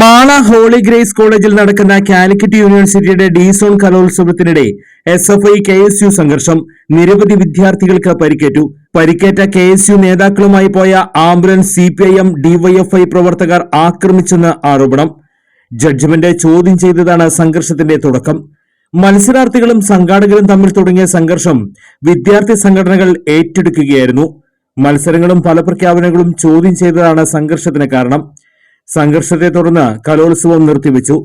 Mala holy grace കോളേജിൽ നടക്കുന്ന കാലിക്കറ്റ് യൂണിവേഴ്സിറ്റിയുടെ D zone കലോത്സവത്തിനിടെ S F I K S U സംഘർഷം. നിരവധി വിദ്യാർത്ഥികൾക്ക് പരിക്കേറ്റു. പരിക്കേറ്റ കെ എസ് യു നേതാക്കളുമായി പോയ ambulance C P I M DYFI പ്രവർത്തകർ ആക്രമിച്ചെന്ന് ആരോപണം. ജഡ്ജ്മെന്റ് ചോദ്യം ചെയ്തതാണ് സംഘർഷത്തിന്റെ തുടക്കം. മത്സരാർത്ഥികളും സംഘാടകരും തമ്മിൽ തുടങ്ങിയ സംഘർഷം വിദ്യാർത്ഥി സംഘടനകൾ ഏറ്റെടുക്കുകയായിരുന്നു. മത്സരങ്ങളും ഫലപ്രഖ്യാപനങ്ങളും ചോദ്യം ചെയ്തതാണ് സംഘർഷത്തിന് കാരണം. സംഘർഷത്തെ തുടർന്ന് കലോത്സവം നിർത്തിവെച്ചു.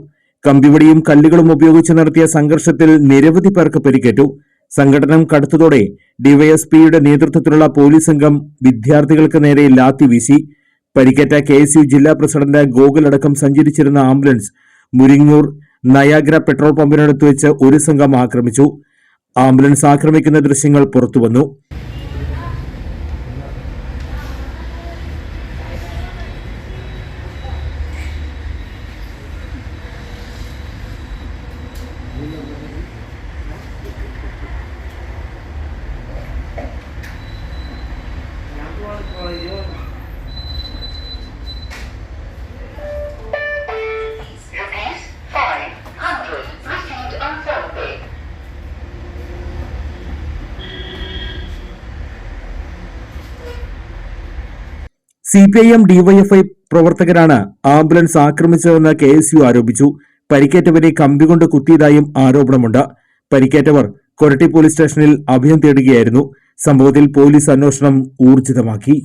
കമ്പിവടിയും കല്ലുകളും ഉപയോഗിച്ച് നടത്തിയ സംഘർഷത്തിൽ നിരവധി പേർക്ക് പരിക്കേറ്റു. സംഘടനം കടുത്തതോടെ ഡിവൈഎസ്പിയുടെ നേതൃത്വത്തിലുള്ള പോലീസ് സംഘം വിദ്യാർത്ഥികൾക്ക് നേരെ ലാത്തി വീശി. പരിക്കേറ്റ കെ ജില്ലാ പ്രസിഡന്റ് ഗോകുൽ അടക്കം സഞ്ചരിച്ചിരുന്ന ആംബുലൻസ് മുരിങ്ങൂർ നയാഗ്ര പെട്രോൾ പമ്പിനടുത്ത് വെച്ച് ഒരു സംഘം ആക്രമിച്ചു. ആംബുലൻസ് ആക്രമിക്കുന്ന ദൃശ്യങ്ങൾ പുറത്തുവന്നു. C P I M DYFI പ്രവർത്തകരാണ് ആംബുലൻസ് ആക്രമിച്ചതെന്ന് കെ എസ് യു ആരോപിച്ചു. പരിക്കേറ്റവരെ കമ്പികൊണ്ട് കുത്തിയതായും ആരോപണമുണ്ട്. പരിക്കേറ്റവർ കൊരട്ടി പോലീസ് സ്റ്റേഷനിൽ അഭയം തേടുകയായിരുന്നു. സംഭവത്തിൽ പോലീസ് അന്വേഷണം ഊർജിതമാക്കി.